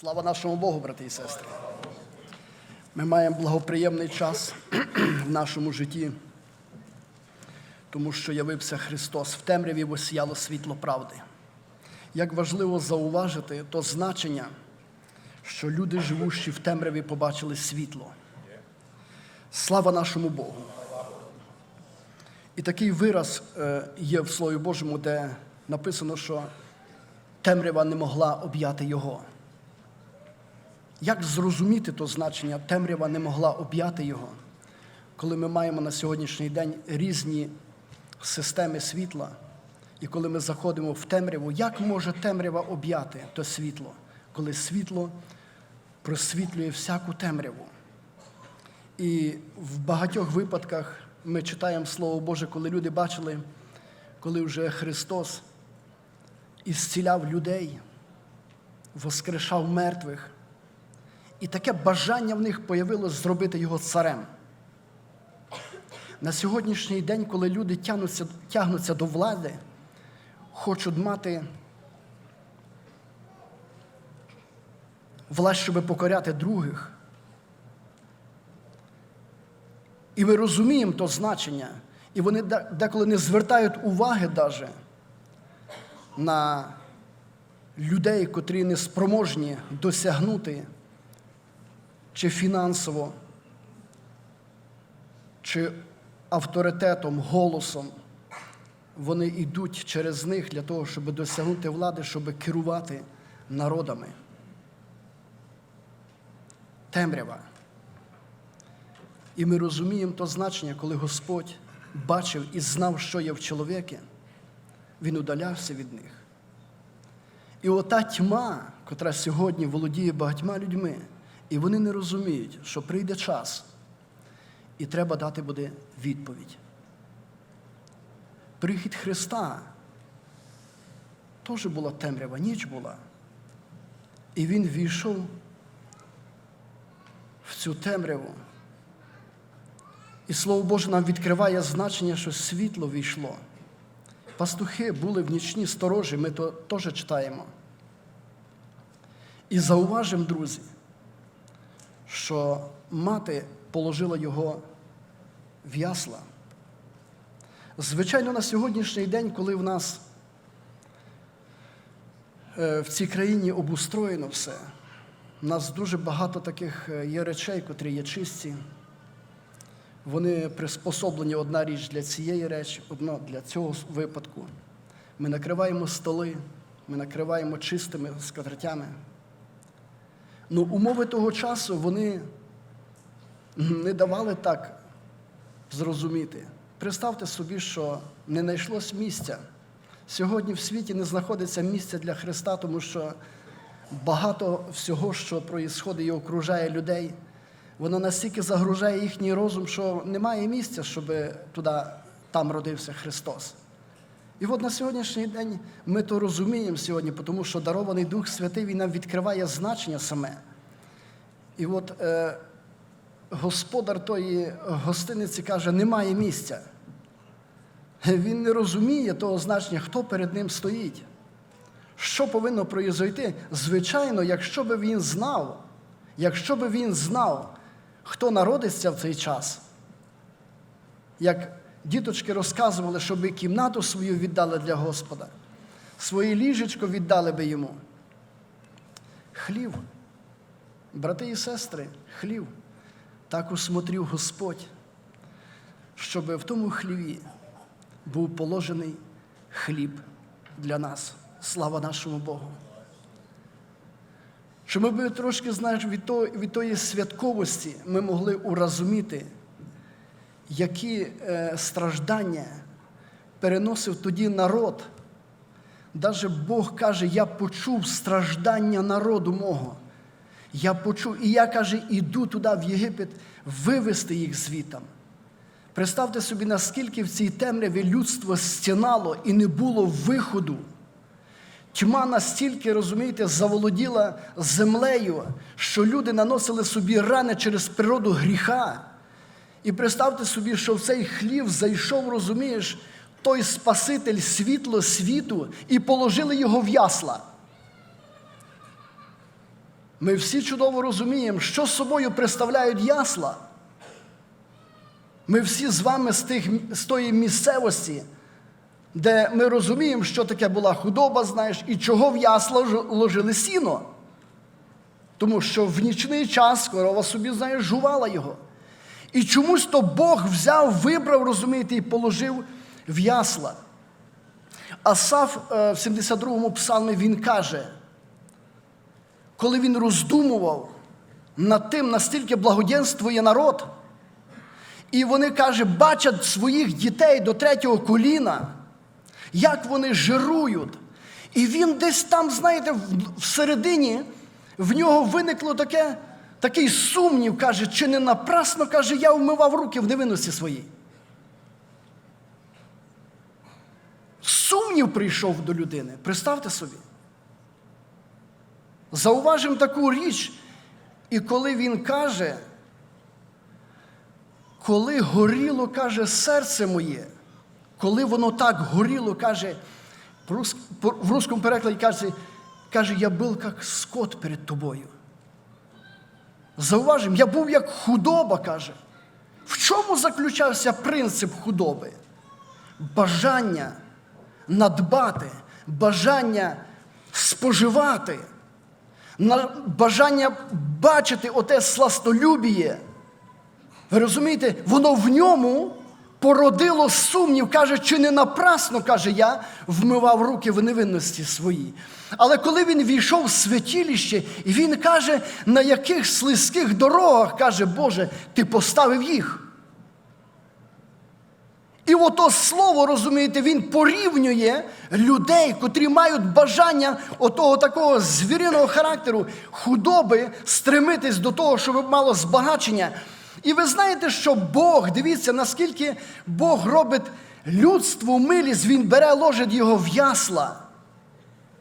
Слава нашому Богу, брати і сестри. Ми маємо благоприємний час в нашому житті, тому що явився Христос в темряві висіяло світло правди. Як важливо зауважити то значення, що люди, живущі в темряві, побачили світло. Слава нашому Богу. І такий вираз е, є в Слові Божому, де написано, що темрява не могла об'яти його. Як зрозуміти то значення темрява не могла об'яти його, коли ми маємо на сьогоднішній день різні системи світла, і коли ми заходимо в темряву, як може темрява об'яти то світло, коли світло просвітлює всяку темряву? І в багатьох випадках ми читаємо Слово Боже, коли люди бачили, коли вже Христос ісціляв людей, воскрешав мертвих. І таке бажання в них появилось зробити його царем. На сьогоднішній день, коли люди тягнуться, тягнуться до влади, хочуть мати власть, щоб покоряти других. І ми розуміємо то значення, і вони деколи не звертають уваги даже на людей, котрі не спроможні досягнути чи фінансово, чи авторитетом, голосом. Вони йдуть через них для того, щоб досягнути влади, щоб керувати народами. Темрява. І ми розуміємо то значення, коли Господь бачив і знав, що є в чоловіки, він удалявся від них. І ота тьма, котра сьогодні володіє багатьма людьми, і вони не розуміють, що прийде час, і треба дати буде відповідь. Прихід Христа теж була темрява, ніч була. І Він війшов в цю темряву. І Слово Боже нам відкриває значення, що світло війшло. Пастухи були в нічні сторожі, ми то теж читаємо. І зауважимо, друзі, що мати положила його в ясла. Звичайно, на сьогоднішній день, коли в нас е, в цій країні обустроєно все, у нас дуже багато таких е, є речей, котрі є чисті. Вони приспособлені одна річ для цієї речі, одна для цього випадку. Ми накриваємо столи, ми накриваємо чистими скатертями. Ну, умови того часу вони не давали так зрозуміти. Представте собі, що не знайшлось місця. Сьогодні в світі не знаходиться місця для Христа, тому що багато всього, що проїсходить і окружає людей, воно настільки загружає їхній розум, що немає місця, щоб туди, там родився Христос. І от на сьогоднішній день ми то розуміємо сьогодні, тому що дарований Дух Святий Він нам відкриває значення саме. І от е, господар тої гостиниці каже, немає місця. Він не розуміє того значення, хто перед ним стоїть. Що повинно произойти? Звичайно, якщо б він знав, якщо б він знав, хто народиться в цей час, як діточки розказували, щоб кімнату свою віддали для Господа, своє ліжечко віддали би йому. Хлів, брати і сестри, хлів, так усмотрів Господь, щоб в тому хліві був положений хліб для нас. Слава нашому Богу. Щоб ми трошки, знаєш, від, того, від тої святковості ми могли урозуміти, які е, страждання переносив тоді народ. Даже Бог каже, я почув страждання народу мого. Я почув, і я каже, іду туди, в Єгипет, вивести їх звітам. Представте собі, наскільки в цій темряві людство стінало і не було виходу. Тьма настільки, розумієте, заволоділа землею, що люди наносили собі рани через природу гріха. І представте собі, що в цей хлів зайшов, розумієш, той Спаситель світло світу і положили його в ясла. Ми всі чудово розуміємо, що з собою представляють ясла. Ми всі з вами з, тих, з тої місцевості, де ми розуміємо, що таке була худоба, знаєш, і чого в ясла ложили сіно. Тому що в нічний час корова собі, знаєш, жувала його. І чомусь то Бог взяв, вибрав, розумієте, і положив в ясла. Асаф е, в 72-му псалмі він каже, коли він роздумував над тим, настільки благоденствує народ, і вони, каже, бачать своїх дітей до третього коліна, як вони жирують. І він десь там, знаєте, всередині в нього виникло таке, такий сумнів, каже, чи не напрасно, каже, я вмивав руки в невинності своїй. Сумнів прийшов до людини. Представте собі. Зауважимо таку річ, і коли він каже, коли горіло, каже, серце моє, коли воно так горіло, каже, в русскому перекладі каже, каже, я був як скот перед тобою. Зауважимо, я був як худоба, каже. В чому заключався принцип худоби? Бажання надбати, бажання споживати, бажання бачити оте сластолюбіє. Ви розумієте, воно в ньому породило сумнів, каже, чи не напрасно, каже, я вмивав руки в невинності свої. Але коли він війшов в святіліще, і він каже, на яких слизьких дорогах, каже, Боже, ти поставив їх. І ото слово, розумієте, він порівнює людей, котрі мають бажання отого такого звіриного характеру, худоби, стремитись до того, щоб мало збагачення. І ви знаєте, що Бог, дивіться, наскільки Бог робить людству милість, Він бере, ложить його в ясла.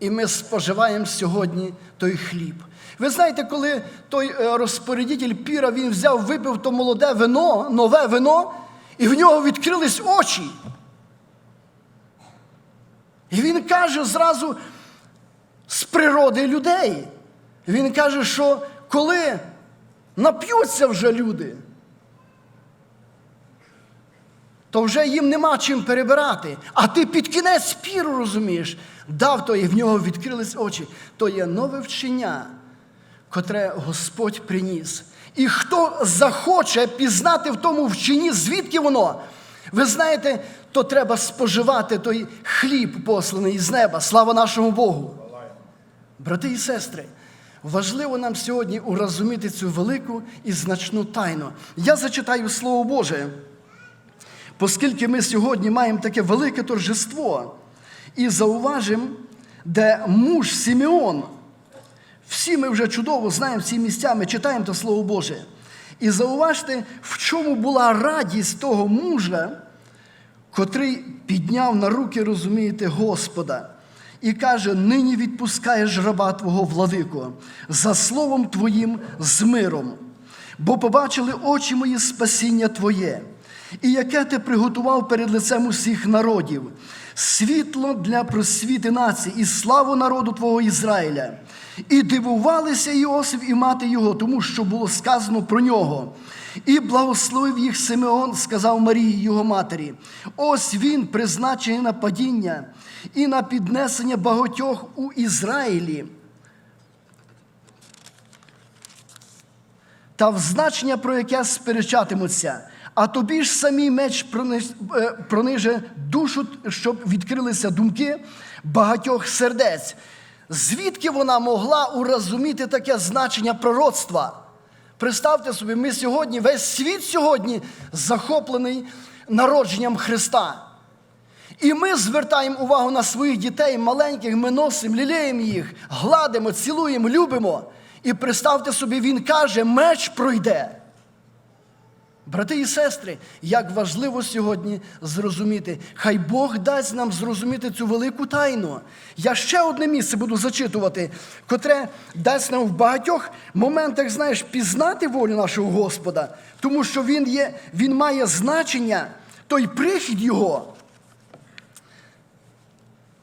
І ми споживаємо сьогодні той хліб. Ви знаєте, коли той е, розпорядитель піра він взяв, випив то молоде вино, нове вино, і в нього відкрились очі. І він каже зразу з природи людей. Він каже, що коли нап'ються вже люди, то вже їм нема чим перебирати. А ти під кінець піру розумієш, дав то і в нього відкрились очі. То є нове вчення, котре Господь приніс. І хто захоче пізнати в тому вченні, звідки воно, ви знаєте, то треба споживати той хліб, посланий з неба. Слава нашому Богу. Брати і сестри, важливо нам сьогодні урозуміти цю велику і значну тайну. Я зачитаю Слово Боже, оскільки ми сьогодні маємо таке велике торжество, і зауважимо, де муж Сімеон, всі ми вже чудово знаємо ці місця, ми читаємо то Слово Боже. І зауважте, в чому була радість того мужа, котрий підняв на руки, розумієте, Господа, і каже: нині відпускаєш раба Твого владико, за словом Твоїм з миром, бо побачили очі мої спасіння Твоє, і яке ти приготував перед лицем усіх народів, світло для просвіти нації і славу народу Твого Ізраїля. І дивувалися Іосиф і мати його, тому що було сказано про нього. І благословив їх Симеон, сказав Марії, його матері. Ось він призначений на падіння і на піднесення багатьох у Ізраїлі. Та в значення, про яке сперечатимуться. А тобі ж самій меч е, прониже душу, щоб відкрилися думки багатьох сердець. Звідки вона могла урозуміти таке значення пророцтва? Представте собі, ми сьогодні, весь світ сьогодні захоплений народженням Христа. І ми звертаємо увагу на своїх дітей маленьких, ми носимо, лілеємо їх, гладимо, цілуємо, любимо. І представте собі, він каже, меч пройде. Брати і сестри, як важливо сьогодні зрозуміти, хай Бог дасть нам зрозуміти цю велику тайну. Я ще одне місце буду зачитувати, котре дасть нам в багатьох моментах, знаєш, пізнати волю нашого Господа, тому що Він є, Він має значення, той прихід Його.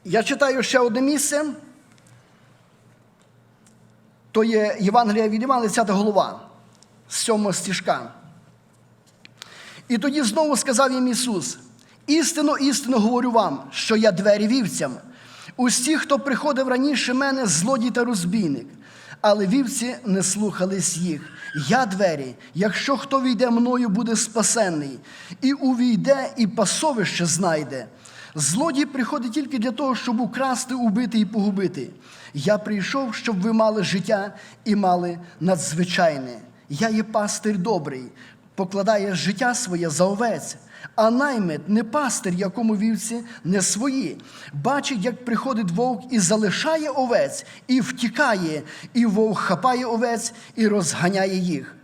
Я читаю ще одне місце. то є Євангелія від Івана, 10 голова, з 7 стіжка. І тоді знову сказав їм Ісус: істинно, істинно говорю вам, що я двері вівцям. Усі, хто приходив раніше мене, злодій та розбійник. Але вівці не слухались їх. Я двері, якщо хто війде мною, буде спасенний, і увійде, і пасовище знайде. Злодій приходить тільки для того, щоб украсти, убити і погубити. Я прийшов, щоб ви мали життя і мали надзвичайне. Я є пастир добрий, покладає життя своє за овець, а наймит не пастир, якому вівці не свої. Бачить, як приходить вовк і залишає овець, і втікає, і вовк хапає овець і розганяє їх.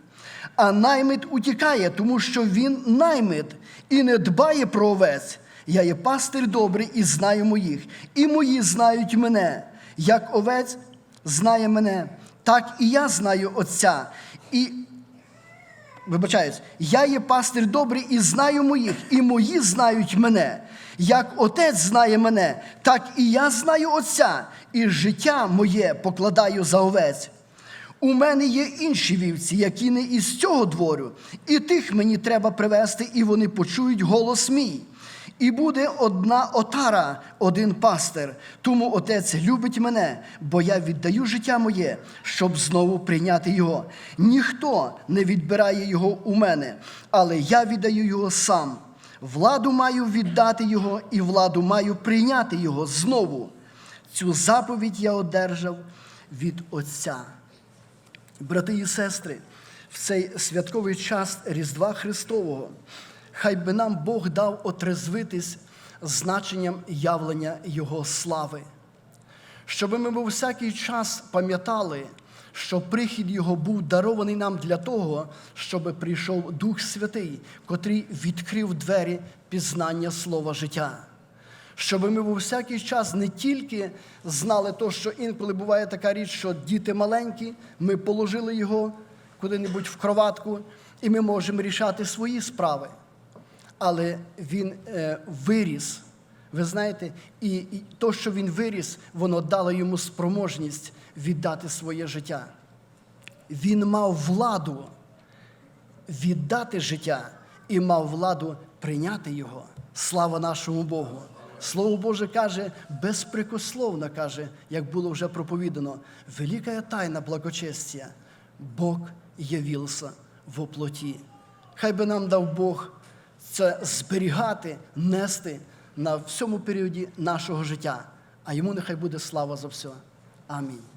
А наймит утікає, тому що він наймит і не дбає про овець. Я є пастир добрий і знаю моїх, і мої знають мене. Як овець знає мене, так і я знаю Отця. І Вибачаюсь, я є пастир добрий і знаю моїх, і мої знають мене. Як отець знає мене, так і я знаю Отця, і життя моє покладаю за овець. У мене є інші вівці, які не із цього двору, і тих мені треба привести, і вони почують голос мій. І буде одна отара, один пастир. Тому отець любить мене, бо я віддаю життя моє, щоб знову прийняти його. Ніхто не відбирає його у мене, але я віддаю його сам. Владу маю віддати його, і владу маю прийняти його знову. Цю заповідь я одержав від Отця. Брати і сестри, в цей святковий час Різдва Христового, хай би нам Бог дав отрезвитись значенням явлення Його слави, щоб ми у всякий час пам'ятали, що прихід Його був дарований нам для того, щоб прийшов Дух Святий, котрий відкрив двері пізнання слова життя. Щоб ми у всякий час не тільки знали то, що інколи буває така річ, що діти маленькі, ми положили його куди-небудь в кроватку, і ми можемо рішати свої справи. Але він е, виріс. Ви знаєте, і, і то, що він виріс, воно дало йому спроможність віддати своє життя. Він мав владу віддати життя і мав владу прийняти його. Слава нашому Богу! Слово Боже каже, безпрекословно каже, як було вже проповідано, велика тайна благочестя. Бог явився в плоті. Хай би нам дав Бог це зберігати, нести на всьому періоді нашого життя. А йому нехай буде слава за все. Амінь.